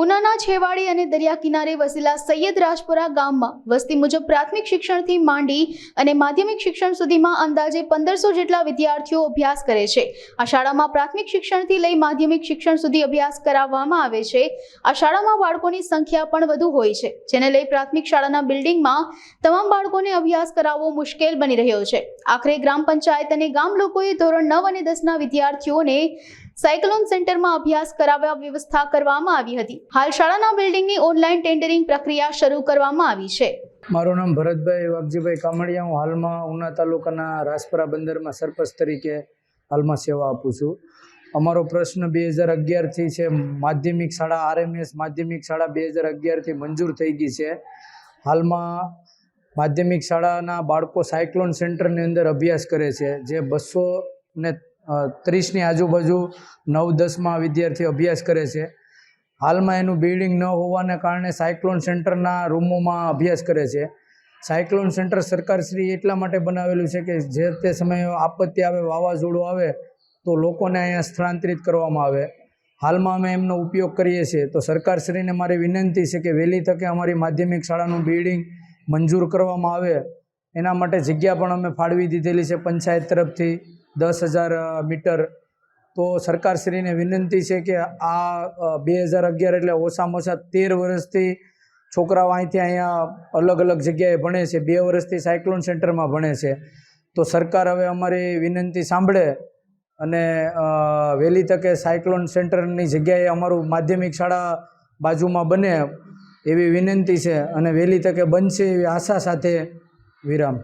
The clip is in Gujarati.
ઉનાના છેવાડી અને દરિયા કિનારે વસેલા સૈયદ રાજપુરા ગામમાં વસ્તી મુજબ પ્રાથમિક શિક્ષણથી માંડી અને માધ્યમિક શિક્ષણ સુધીમાં અંદાજે પંદરસો જેટલા વિદ્યાર્થીઓ અભ્યાસ કરે છે. આ શાળામાં પ્રાથમિક શિક્ષણથી લઈ માધ્યમિક શિક્ષણ સુધી અભ્યાસ કરાવવામાં આવે છે. આ શાળામાં બાળકોની સંખ્યા પણ વધુ હોય છે, જેને લઈ પ્રાથમિક શાળાના બિલ્ડિંગમાં તમામ બાળકોને અભ્યાસ કરાવવો મુશ્કેલ બની રહ્યો છે. આખરે ગ્રામ પંચાયત અને ગામ લોકોએ ધોરણ નવ અને દસના વિદ્યાર્થીઓને સાયક્લોન સેન્ટરમાં અભ્યાસ કરાવવા વ્યવસ્થા કરવામાં આવી હતી. હાલ શાળાના બિલ્ડિંગની ઓનલાઈન ટેન્ડરિંગ પ્રક્રિયા શરૂ કરવામાં આવી છે. મારું નામ ભરતભાઈ વાઘજીભાઈ કામડિયા હું હાલમાં ઉના તાલુકાના રાજપરા બંદરમાં સરપંચ તરીકે હાલમાં સેવા આપું છું. અમારો પ્રશ્ન બે હજાર અગિયારથી છે. માધ્યમિક શાળા આરએમએસ માધ્યમિક શાળા બે હજાર અગિયારથી મંજૂર થઈ ગઈ છે. હાલમાં માધ્યમિક શાળાના બાળકો સાયક્લોન સેન્ટરની અંદર અભ્યાસ કરે છે, જે બસો ને ત્રીસની આજુબાજુ નવ દસમાં વિદ્યાર્થી અભ્યાસ કરે છે. હાલમાં એનું બિલ્ડિંગ ન હોવાને કારણે સાયક્લોન સેન્ટરના રૂમોમાં અભ્યાસ કરે છે. સાયક્લોન સેન્ટર સરકારશ્રી એટલા માટે બનાવેલું છે કે જે તે સમયે આપત્તિ આવે, વાવાઝોડું આવે, તો લોકોને અહીંયા સ્થળાંતરિત કરવામાં આવે. હાલમાં અમે એમનો ઉપયોગ કરીએ છીએ. તો સરકારશ્રીને મારી વિનંતી છે કે વહેલી તકે અમારી માધ્યમિક શાળાનું બિલ્ડિંગ મંજૂર કરવામાં આવે. એના માટે જગ્યા પણ અમે ફાળવી દીધેલી છે પંચાયત તરફથી દસ હજાર મીટર તો સરકારશ્રીને વિનંતી છે કે આ બે હજાર અગિયાર એટલે ઓછામાં ઓછા તેર વર્ષથી છોકરાઓ અહીંથી અહીંયા અલગ અલગ જગ્યાએ ભણે છે. બે વર્ષથી સાયક્લોન સેન્ટરમાં ભણે છે. તો સરકાર હવે અમારી વિનંતી સાંભળે અને વહેલી તકે સાયક્લોન સેન્ટરની જગ્યાએ અમારું માધ્યમિક શાળા બાજુમાં બને એવી વિનંતી છે અને વહેલી તકે બનશે એવી આશા સાથે વિરામ.